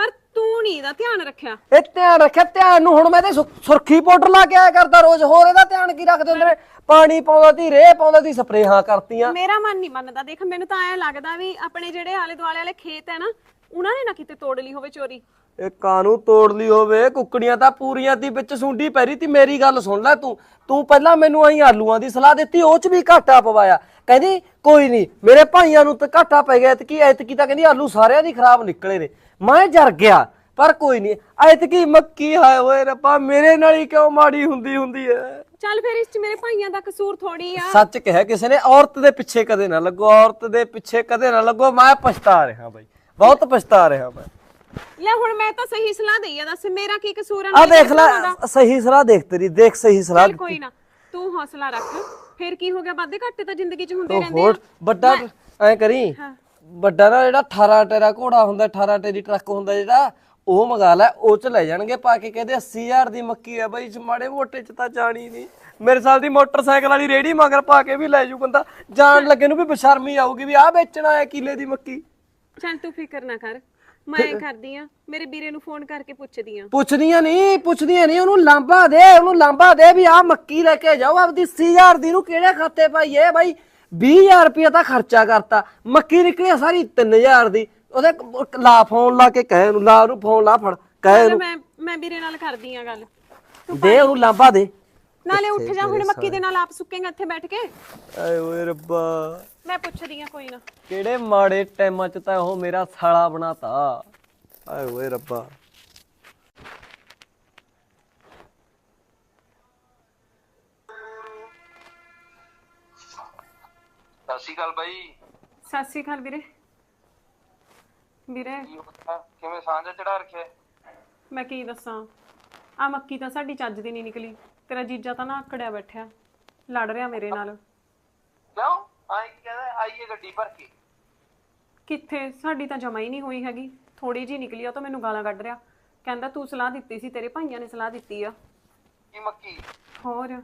ਪਰ ਤੂੰ ਨਹੀਂ ਇਹਦਾ ਧਿਆਨ ਰੱਖਿਆ। ਇਹ ਧਿਆਨ ਰੱਖਿਆ ਧਿਆਨ ਨੂੰ ਹੁਣ ਮੈਂ ਤੇ ਸੁਰਖੀ ਪਾਊਡਰ ਲਾ ਕੇ ਆਇਆ ਕਰਦਾ ਰੋਜ਼ ਹੋਰ ਇਹਦਾ ਧਿਆਨ ਕੀ ਰੱਖਦੇ ਹੁੰਦੇ ਨੇ? ਪਾਣੀ ਪਾਉਂਦਾ ਤੀ ਰੇਹ ਪਾਉਂਦਾ ਤੀ ਸਪਰੇਹਾਂ ਕਰਤੀਆਂ। ਮੇਰਾ ਮਨ ਨਹੀਂ ਮੰਨਦਾ ਦੇਖ ਮੈਨੂੰ ਤਾਂ ਐ ਲੱਗਦਾ ਵੀ ਆਪਣੇ ਜਿਹੜੇ ਆਲੇ ਦੁਆਲੇ ਵਾਲੇ ਖੇਤ ਹੈ ਨਾ ਉਹਨਾਂ ਨੇ ਨਾ ਕਿਤੇ ਤੋੜ ਲਈ ਹੋਵੇ ਚੋਰੀ। ਇਹ ਕਾਨੂੰ ਤੋੜ ਲਈ ਹੋਵੇ? ਕੁੱਕੜੀਆਂ ਤਾਂ ਪੂਰੀਆਂ ਤੀ ਵਿੱਚ ਸੁੰਡੀ ਪੈਰੀ ਤੀ ਮੇਰੀ ਗੱਲ ਸੁਣ ਲੈ ਤੂੰ। ਤੂੰ ਪਹਿਲਾਂ ਮੈਨੂੰ ਆਈ ਆਲੂਆਂ ਦੀ ਸਲਾਹ ਦਿੱਤੀ ਉਹ ਚ ਵੀ ਘਾਟਾ ਪਵਾਇਆ। ਕਹਿੰਦੀ ਕੋਈ ਨਹੀਂ ਮੇਰੇ ਭਾਈਆਂ ਨੂੰ ਤਾਂ ਘਾਟਾ ਪੈ ਗਿਆ ਐਤਕੀ ਐਤਕੀ ਤਾਂ ਕਹਿੰਦੀ ਆਲੂ ਸਾਰਿਆਂ ਦੀ ਖਰਾਬ ਨਿਕਲੇ ਨੇ। ਮੈਂ ਜਰ ਗਿਆ ਪਰ ਕੋਈ ਨਹੀਂ ਐਤਕੀ ਮੱਕੀ ਹਾਏ ਓਏ ਰੱਬਾ ਮੇਰੇ ਨਾਲ ਹੀ ਕਿਉਂ ਮਾੜੀ ਹੁੰਦੀ ਹੁੰਦੀ ਐ? ਚੱਲ ਫਿਰ ਇਸ ਚ ਮੇਰੇ ਭਾਈਆਂ ਦਾ ਕਸੂਰ ਥੋੜੀ ਆ। ਸੱਚ ਕਿਹਾ ਕਿਸੇ ਨੇ ਔਰਤ ਦੇ ਪਿੱਛੇ ਕਦੇ ਨਾ ਲੱਗੋ ਔਰਤ ਦੇ ਪਿੱਛੇ ਕਦੇ ਨਾ ਲੱਗੋ ਮੈਂ ਪਛਤਾ ਰਿਹਾ ਬਾਈ ਬਹੁਤ ਪਛਤਾ ਰਿਹਾ ਮੈਂ। ਲੈ ਹੁਣ ਮੈਂ ਤਾਂ ਸਹੀ ਸਲਾਹ ਦੇਈ ਆ ਦੱਸ ਮੇਰਾ ਕੀ ਕਸੂਰ ਆ ਆ ਦੇਖ ਲੈ? ਸਹੀ ਸਲਾਹ ਦੇਖ ਤੇਰੀ ਦੇਖ ਸਹੀ ਸਲਾਹ ਚੱਲ ਕੋਈ ਨਾ ਤੂੰ ਹੌਸਲਾ ਰੱਖ ਫਿਰ ਕੀ ਹੋ ਗਿਆ ਵਾਧੇ ਘਾਟੇ ਤਾਂ ਜ਼ਿੰਦਗੀ 'ਚ ਹੁੰਦੇ ਰਹਿੰਦੇ ਹੋਰ ਆ ਵੱਡਾ ਐ ਕਰੀ ਹਾਂ। ਵੱਡਾ ਨਾ ਜਿਹੜਾ 18 ਟੇਰਾ ਘੋੜਾ ਹੁੰਦਾ 18 ਟੇਰੀ ਟਰੱਕ ਹੁੰਦਾ ਜਿਹੜਾ ਉਹ ਮੰਗਾ ਲੈ ਉਹ ਚ ਲੈ ਜਾਣਗੇ ਪਾ ਕੇ ਕਹਿੰਦੇ 80000 ਦੀ ਮੱਕੀ ਆ ਬਾਈ ਚ ਮਾੜੇ ਮੋਟੇ ਚ ਤਾਂ ਜਾਣੀ ਨਹੀਂ। ਮੇਰੇ ਸਾਲ ਦੀ ਮੋਟਰਸਾਈਕਲ ਵਾਲੀ ਰੇੜੀ ਮਗਰ ਪਾ ਕੇ ਵੀ ਲੈ ਜੂ ਬੰਦਾ ਜਾਣ ਲੱਗੇ ਨੂੰ ਵੀ ਬਸ਼ਰਮੀ ਆਊਗੀ ਵੀ ਆਹ ਵੇਚਣਾ ਹੈ ਕਿੱਲੇ ਦੀ ਮੱਕੀ। ਚੱਲ ਤੂੰ ਫਿਕਰ ਨਾ ਕਰ ਮੈਂ ਐਂ ਕਰਦੀ ਆ ਮੇਰੇ ਵੀਰੇ ਨੂੰ ਫੋਨ ਕਰਕੇ ਪੁੱਛਦੀ ਆ। ਪੁੱਛਦੀਆਂ ਨਹੀਂ ਪੁੱਛਦੀਆਂ ਨਹੀਂ ਉਹਨੂੰ ਲਾਂਬਾ ਦੇ ਉਹਨੂੰ ਲਾਂਬਾ ਦੇ ਵੀ ਆ ਮੱਕੀ ਲੈ ਕੇ ਜਾਓ ਆਪਦੀ 80000 ਦੀ ਨੂੰ ਕਿਹੜੇ ਖਾਤੇ ਪਾਈਏ ਬਾਈ? 20000 ਰੁਪਏ ਤਾਂ ਖਰਚਾ ਕਰਤਾ। ਮੱਕੀ ਨਿਕਲੀ ਸਾਰੀ 3000 ਦੀ। ਉਹਦੇ ਲਾ ਫੋਨ ਲਾ ਕੇ ਕਹੇ ਉਹਨੂੰ ਲਾ ਉਹਨੂੰ ਫੋਨ ਲਾ ਫੜ ਕਹੇ ਚੱਲ ਮੈਂ ਮੈਂ ਵੀਰੇ ਨਾਲ ਕਰਦੀ ਆ ਗੱਲ। ਦੇ ਉਹਨੂੰ ਲਾਂਬਾ ਦੇ। ਨਾਲੇ ਉੱਠ ਜਾ ਹੁਣ ਮੱਕੀ ਦੇ ਨਾਲ ਆਪ ਸੁੱਕੇਗਾ ਇੱਥੇ ਬੈਠ ਕੇ। ਆਏ ਓਏ ਰੱਬਾ। ਮੈਂ ਪੁੱਛਦੀ ਆ ਕੋਈ ਨਾ। ਕਿਹੜੇ ਮਾੜੇ ਟਾਈਮਾਂ 'ਚ ਤਾਂ ਉਹ ਮੇਰਾ ਸਾਲਾ ਬਣਾਤਾ। ਆਏ ਓਏ ਰੱਬਾ। ਸਤਿ ਸ਼੍ਰੀ ਅਕਾਲ ਬਾਈ। ਸਤਿ ਸ਼੍ਰੀ ਅਕਾਲ ਵੀਰੇ। ਵੀਰੇ ਕੀ? ਕਿਵੇਂ ਸਾਂਝਾ ਚੜਾ ਰੱਖਿਆ? ਮੈਂ ਕੀ ਦੱਸਾਂ? ਆ ਮੱਕੀ ਤਾਂ ਸਾਡੀ ਚੱਜ ਦੀ ਨਹੀਂ ਨਿਕਲੀ। ਤੇਰਾ ਜੀਜਾ ਤਾਂ ਨਾ ਆਕੜਿਆ ਬੈਠਿਆ। ਲੜ ਰਿਹਾ ਮੇਰੇ ਨਾਲ। ਕਿਉਂ? ਆਈ ਕਹਿੰਦਾ? ਆਈਏ ਗੱਡੀ ਭਰ ਕੇ। ਕਿੱਥੇ? ਸਾਡੀ ਤਾਂ ਜਮਾ ਹੀ ਨਹੀਂ ਹੋਈ ਹੈਗੀ। ਥੋੜੀ ਜੀ ਨਿਕਲੀ ਆ ਤਾਂ ਮੈਨੂੰ ਗਾਲਾਂ ਕੱਢ ਰਿਹਾ। ਕਹਿੰਦਾ ਤੂੰ ਸਲਾਹ ਦਿੱਤੀ ਸੀ ਤੇਰੇ ਭਾਈਆਂ ਨੇ ਸਲਾਹ ਦਿੱਤੀ ਆ। ਕੀ ਮੱਕੀ? ਹੋਰ?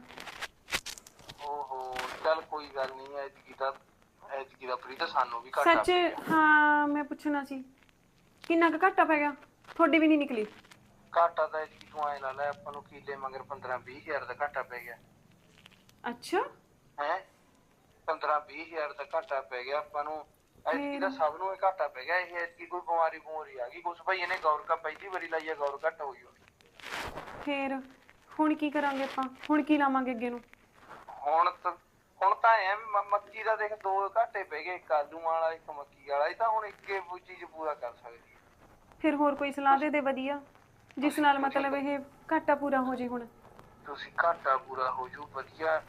ਚੱਲ ਕੋਈ ਗੱਲ ਨਹੀਂ ਐਤਕੀ ਤਾਂ ਐਤਕੀ ਦਾ ਫਰੀ ਤਾਂ ਸਾਨੂੰ ਵੀ ਘਾਟਾ ਸੱਚ ਹਾਂ ਮੈਂ ਪੁੱਛਣਾ ਸੀ ਕਿੰਨਾ ਕੁ ਘਾਟਾ ਪੈ ਗਿਆ? ਤੁਹਾਡੀ ਵੀ ਨਹੀਂ ਨਿਕਲੀ। ਘਾਟਾ ਤਾਂ ਐਤਕੀ ਤੂੰ ਐ ਲਾ ਲੈ ਆਪਾਂ ਨੂੰ ਕੀਲੇ ਮਗਰ 15 20 ਹਜ਼ਾਰ ਦਾ ਘਾਟਾ ਪੈ ਗਿਆ। ਅੱਛਾ। ਹੈ? 15 20 ਹਜ਼ਾਰ ਦਾ ਘਾਟਾ ਪੈ ਗਿਆ ਆਪਾਂ ਨੂੰ ਐਤਕੀ ਤਾਂ ਸਭ ਨੂੰ ਇਹ ਘਾਟਾ ਪੈ ਗਿਆ ਇਹ ਐਤਕੀ ਕੋਈ ਬਿਮਾਰੀ ਬਿਮਾਰੀ ਆ ਗਈ। ਕੁਛ ਭਾਈ ਇਹਨੇ ਗੌਰ ਕਾ ਪਹਿਲੀ ਵਾਰੀ ਲਾਈ ਆ ਗੌਰ ਘੱਟ ਹੋਈ ਹੋਣੀ ਫੇਰ ਹੁਣ ਕੀ ਕਰਾਂਗੇ ਆਪਾਂ? ਹੁਣ ਕੀ ਲਾਵਾਂਗੇ ਅੱਗੇ ਨੂੰ? ਹੁਣ ਤਾਂ ਹੁਣ ਤਾਂ ਐ ਮੱਕੀ ਦਾ ਦੇਖ ਦੋ ਘਾਟੇ ਪੈ ਗਏ ਇੱਕ ਆਲੂ ਵਾਲਾ ਇੱਕ ਮੱਕੀ ਵਾਲਾ ਇਹ ਤਾਂ ਹੁਣ ਇੱਕੇ ਚੀਜ਼ ਪੂਰਾ ਕਰ ਸਕਦੀ ਹੈ। ਫਿਰ ਹੋਰ ਕੋਈ ਸਲਾਹ ਦੇ ਦੇ ਵਧੀਆ? ਜਿਸ ਨਾਲ ਮਤਲਬ ਇਹ ਘਾਟਾ ਪੂਰਾ ਹੋ ਜੇ ਹੁਣ। ਤੁਸੀਂ ਘਾਟਾ ਪੂਰਾ ਹੋ ਜੂ ਵਧੀਆ।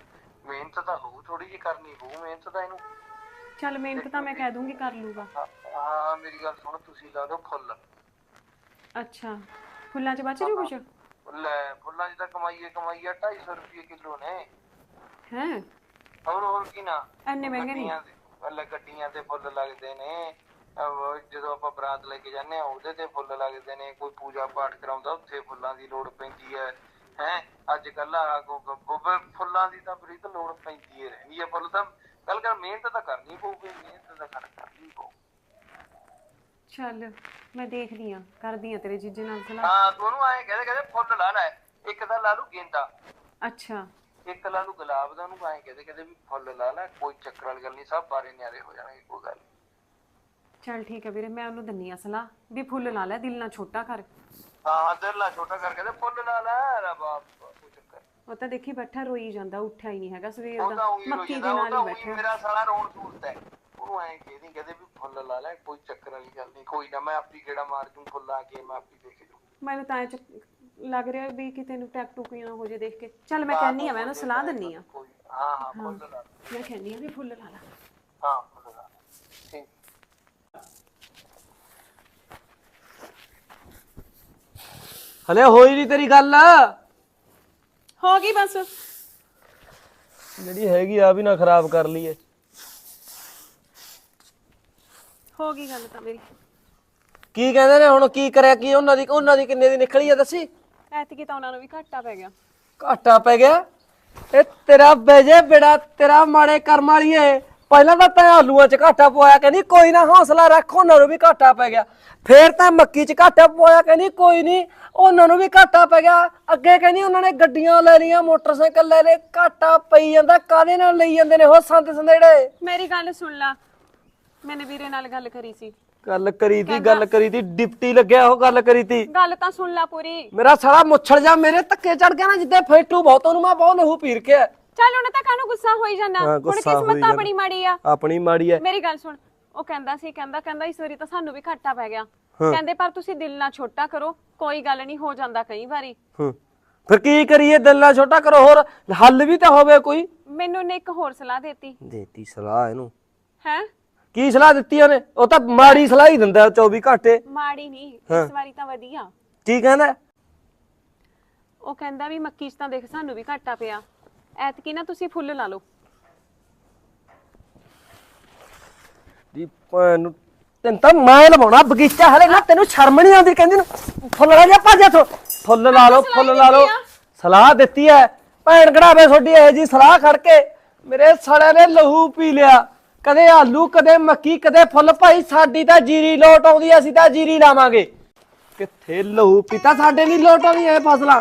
ਮਿਹਨਤ ਤਾਂ ਹੋਊ ਥੋੜੀ ਜਿਹੀ ਕਰਨੀ ਹੋਊ ਮਿਹਨਤ ਤਾਂ ਇਹਨੂੰ ਚੱਲ ਮਿਹਨਤ ਤਾਂ ਮੈਂ ਕਹਿ ਦੂੰਗੀ ਕਰ ਲੂਗਾ ਹਾਂ- ਹਾਂ ਮੇਰੀ ਗੱਲ ਸੁਣ ਤੁਸੀਂ ਲਾ ਦਿਓ ਫੁੱਲ। ਅੱਛਾ ਫੁੱਲਾਂ 'ਚ ਬਚ ਜੂ ਕੁਛ? ਲੈ ਫੁੱਲਾਂ 'ਚ ਤਾਂ ਕਮਾਈਏ ਕਮਾਈਆ 250 ਰੁਪਏ ਕਿਲੋ ਨੇ। ਹੈ? ਹੋਰ ਹੋਰ ਕੀ ਨਾ? ਐਨੇ ਮਹਿੰਗੇ ਨਹੀਂ। ਗੱਡੀਆਂ ਦੇ ਵੱਲ ਗੱਡੀਆਂ ਤੇ ਫੁੱਲ ਲੱਗਦੇ ਨੇ। ਅਹ ਜਦੋਂ ਆਪਾਂ ਬਰਾਤ ਲੈ ਕੇ ਜਾਂਦੇ ਆ ਉਹਦੇ ਤੇ ਫੁੱਲ ਲੱਗਦੇ ਨੇ। ਕੋਈ ਪੂਜਾ ਪਾਠ ਕਰਾਉਂਦਾ ਉੱਥੇ ਫੁੱਲਾਂ ਦੀ ਲੋੜ ਪੈਂਦੀ ਹੈ। ਹੈ? ਅੱਜ ਕੱਲ ਆ ਫੁੱਲਾਂ ਦੀ ਤਾਂ ਬਰੀਤ ਲੋੜ ਪੈਂਦੀ ਹੈ ਰਹਿੰਦੀ ਹੈ ਫੁੱਲ ਤਾਂ। ਗੱਲ ਕਰ ਮਿਹਨਤ ਤਾਂ ਕਰਨੀ ਪਊਗੀ ਮਿਹਨਤ ਤਾਂ ਕਰ- ਕਰਨੀ ਪਊ। ਚੱਲ ਮੈਂ ਦੇਖਦੀ ਆ ਕਰਦੀ ਆ ਤੇਰੇ ਜੀਜੇ ਨਾਲ ਸਲਾਹ। ਹਾਂ ਦੋਨੋਂ ਆਏ ਕਹਿੰਦੇ ਕਹਿੰਦੇ ਫੁੱਲ ਲਾ ਲੈ ਇੱਕ ਤਾਂ ਲਾ ਲੂ ਗੇਂਦਾ। ਅੱਛਾ। ਇੱਕ ਲਾ ਲੂ ਗੁਲਾਬ ਦਾ ਉਹਨੂੰ ਆਏ ਕਹਿੰਦੇ ਕਹਿੰਦੇ ਵੀ ਫੁੱਲ ਲਾ ਲੈ ਕੋਈ ਚੱਕਰ ਵਾਲੀ ਗੱਲ ਨਹੀਂ ਸਭ ਬਾਰੇ ਨਿਆਰੇ ਹੋ ਜਾਣਗੇ ਕੋਈ ਗੱਲ ਨੀ। ਚੱਲ ਠੀਕ ਹੈ ਵੀਰੇ ਮੈਂ ਉਹਨੂੰ ਦੰਨੀ ਆ ਸਲਾਹ ਵੀ ਫੁੱਲ ਲਾ ਲੈ ਦਿਲ ਨਾ ਛੋਟਾ ਕਰ ਹਾਂ ਦਿਲ ਲਾ ਛੋਟਾ ਕਰਕੇ ਤੇ ਫੁੱਲ ਲਾ ਲੈ ਰਾ ਬਾਪ ਕੋਈ ਚੱਕਰ ਨੀ। ਉਹ ਤਾਂ ਦੇਖੀ ਬੈਠਾ ਰੋਈ ਜਾਂਦਾ ਉੱਠਿਆ ਹੀ ਨਹੀਂ ਹੈਗਾ ਸਵੇਰ ਉਹ ਤਾਂ ਦਾ ਉਹੀ ਮੱਕੀ ਦੇ ਜਾਂਦਾ ਉਹ ਨਾਲ ਤਾਂ ਹੀ ਉਹੀ ਬੈਠਾ ਮੇਰਾ ਸਾਲਾ ਰੋਣ ਸੂਰਤ ਹੈ ਉਹਨੂੰ ਐਂ ਕਹਿੰਦੀ ਕਹਿੰਦੇ ਵੀ ਫੁੱਲ ਲਾ ਲੈ ਕੋਈ ਚੱਕਰ ਵਾਲੀ ਗੱਲ ਨਹੀਂ ਕੋਈ ਨਾ ਮੈਂ ਆਪੀ ਕਿਹੜਾ ਮਾਰ ਦੂੰ ਫੁੱਲ ਆ ਕੇ ਮੈਂ ਆਪੀ ਦੇਖ ਲੂੰ ਮੈਨੂੰ ਤਾਂ ਐਂ ਚ ਲੱਗ ਰਿਹਾ ਵੀ ਕਿ ਤੈਨੂੰ ਟੈਕ ਟੂਕੀ ਨਾ ਹੋ ਜੇ ਦੇਖ ਕੇ। ਚੱਲ ਮੈਂ ਕਹਿੰਨੀ ਆ ਮੈਂ ਉਹਨੂੰ ਸਲਾਹ ਦਿੰਨੀ ਆ ਕੋਈ ਹਾਂ ਹਾਂ ਫੁੱਲ ਲਾ ਲੈ। ਮੈਂ ਕਹਿੰਨੀ ਆ ਵੀ ਫੁੱਲ ਲਾ ਲਾ। ਹਾਂ ਫੁੱਲ ਲਾ ਲੈ। ਠੀਕ। ਹਲੇ ਹੋਈ ਨਹੀਂ ਤੇਰੀ ਗੱਲ? ਹੋ ਗਈ ਬਸ। ਜਿਹੜੀ ਹੈਗੀ ਆ ਵੀ ਨਾ ਖਰਾਬ ਕਰ ਲਈਏ। ਹੋ ਗਈ ਗੱਲ ਤਾਂ ਮੇਰੀ। ਕੀ ਕਹਿੰਦੇ ਨੇ ਹੁਣ ਕੀ ਕਰਿਆ ਕੀ ਉਹਨਾਂ ਦੀ ਉਹਨਾਂ ਦੀ ਕਿੰਨੇ ਦੀ ਨਿਕਲੀ ਆ ਦੱਸੀ? ਐਤਕੀ ਤਾਂ ਉਹਨਾਂ ਨੂੰ ਵੀ ਘਾਟਾ ਪੈ ਗਿਆ। ਘਾਟਾ ਪੈ ਗਿਆ। ਇਹ ਤੇਰਾ ਬੇਜੇ ਬੇੜਾ ਤੇਰਾ ਮਾੜੇ ਕਰਮ ਵਾਲੀਏ ਪਹਿਲਾਂ ਤਾਂ ਤੈਂ ਆਲੂਆਂ 'ਚ ਘਾਟਾ ਪਵਾਇਆ ਕਹਿੰਦੀ ਕੋਈ ਨਾ ਹੌਸਲਾ ਰੱਖ ਉਹਨਾਂ ਨੂੰ ਵੀ ਘਾਟਾ ਪੈ ਗਿਆ। ਫੇਰ ਤਾਂ ਮੱਕੀ 'ਚ ਘਾਟਾ ਪਵਾਇਆ ਕਹਿੰਦੀ ਕੋਈ ਨਹੀਂ ਉਹਨਾਂ ਨੂੰ ਵੀ ਘਾਟਾ ਪੈ ਗਿਆ। ਅੱਗੇ ਕਹਿੰਦੀ ਉਹਨਾਂ ਨੇ ਗੱਡੀਆਂ ਲੈ ਲਈਆਂ ਮੋਟਰਸਾਈਕਲ ਲੈ ਲਏ ਘਾਟਾ ਪਈ ਜਾਂਦਾ ਕਾਦੇ ਨਾਲ ਲਈ ਜਾਂਦੇ ਨੇ ਉਹ ਸੰਤ ਸੰਦੇੜੇ? ਮੇਰੀ ਗੱਲ ਸੁਣ ਲਾ। ਮੈਨੇ ਵੀਰੇ ਨਾਲ ਗੱਲ ਕਰੀ ਸੀ। ਗੱਲ ਕਰੀ ਤੀ ਗੱਲ ਕਰੀ ਤੀ ਡਿਪਟੀ ਲੱਗਿਆ ਉਹ ਗੱਲ ਕਰੀ ਤੀ। ਗੱਲ ਤਾਂ ਸੁਣ ਲਾ ਪੂਰੀ। ਮੇਰਾ ਸਾਲਾ ਮੁੱਛੜ ਜਾ ਮੇਰੇ ਧੱਕੇ ਚੜ ਗਿਆ ਨਾ ਜਿੱਦੇ ਫੇਟੂ ਬਹੁਤ ਉਹਨੂੰ ਮੈਂ ਬਹੁਤ ਲਹੂ ਪੀਰ ਕੇ ਆਇਆ। ਚੱਲ ਉਹਨੇ ਤਾਂ ਕਾਹਨੂੰ ਗੁੱਸਾ ਹੋਈ ਜਾਂਦਾ? ਹਾਂ, ਹੁਣ ਗੁੱਸਾ ਹੋਈ ਕਿਸਮਤ ਤਾਂ ਜਾਂਦਾ। ਬੜੀ ਮਾੜੀ ਆ। ਆਪਣੀ ਮਾੜੀ ਐ ਮੇਰੀ ਗੱਲ ਸੁਣ। ਉਹ ਕਹਿੰਦਾ ਸੀ ਕਹਿੰਦਾ ਕਹਿੰਦਾ ਇਸ ਵਾਰੀ ਤਾਂ ਸਾਨੂੰ ਵੀ ਘਾਟਾ ਪੈ ਗਿਆ। ਕਹਿੰਦੇ ਪਰ ਤੁਸੀਂ ਦਿਲ ਨਾ ਛੋਟਾ ਕਰੋ ਕੋਈ ਗੱਲ ਨਹੀਂ ਹੋ ਜਾਂਦਾ ਕਈ ਵਾਰੀ। ਹੂੰ। ਫਿਰ ਕੀ ਕਰੀਏ ਦਿਲ ਨਾਲ ਛੋਟਾ ਕਰੋ ਹੋਰ ਹੱਲ ਵੀ ਤਾਂ ਹੋਵੇ ਕੋਈ। ਮੈਨੂੰ ਨੇ ਇੱਕ ਹੋਰ ਸਲਾਹ ਦਿੱਤੀ। ਦੇਤੀ ਸਲਾਹ ਇਹਨੂੰ। ਹੈ? ਕੀ ਸਲਾਹ ਦਿੱਤੀ ਉਹਨੇ? ਉਹ ਤਾਂ ਮਾੜੀ ਸਲਾਹ ਹੀ ਦਿੰਦਾ 24 ਘੰਟੇ। ਮਾੜੀ ਨਹੀਂ ਇਸ ਵਾਰੀ ਤਾਂ ਵਧੀਆ। ਕੀ ਕਹਿੰਦਾ? ਉਹ ਕਹਿੰਦਾ ਵੀ ਮੱਕੀ 'ਚ ਤਾਂ ਦੇਖ ਸਾਨੂੰ ਵੀ ਘਾਟਾ ਪਿਆ। ਐਤਕੀ ਨਾ ਤੁਸੀਂ ਫੁੱਲ ਲਾ ਲਓ। ਦੀ ਭੈਣ ਨੂੰ ਤੈਨੂੰ ਤਾਂ ਮੈਂ ਲਵਾਉਣਾ ਬਗੀਚਾ ਹਲੇ ਨਾ ਤੈਨੂੰ ਸ਼ਰਮ ਨਹੀਂ ਆਉਂਦੀ ਕਹਿੰਦੀ ਨੂੰ। ਫੁੱਲ ਲਾ ਜਾ ਭੱਜ ਇੱਥੋਂ ਫੁੱਲ ਲਾ ਲਓ ਫੁੱਲ ਲਾ ਲਓ। ਸਲਾਹ ਦਿੱਤੀ ਐ। ਭੈਣ ਕਢਾਵੇ ਛੋਡੀ ਇਹ ਜੀ ਸਲਾਹ ਖੜ ਕੇ ਮੇਰੇ ਸਾਲਿਆਂ ਨੇ ਲਹੂ ਪੀ ਲਿਆ। ਕਦੇ ਆਲੂ ਕਦੇ ਮੱਕੀ ਕਦੇ ਫੁੱਲ। ਭਾਈ ਸਾਡੀ ਤਾਂ ਜੀਰੀ ਲੋਟ ਆਉਂਦੀ ਆ, ਅਸੀਂ ਤਾਂ ਜੀਰੀ ਲਾਵਾਂਗੇ। ਕਿੱਥੇ ਲਹੂ ਪੀਤਾ ਸਾਡੇ ਲਈ ਲੋਟ ਆਉਂਦੀ ਐ ਫਸਲਾਂ?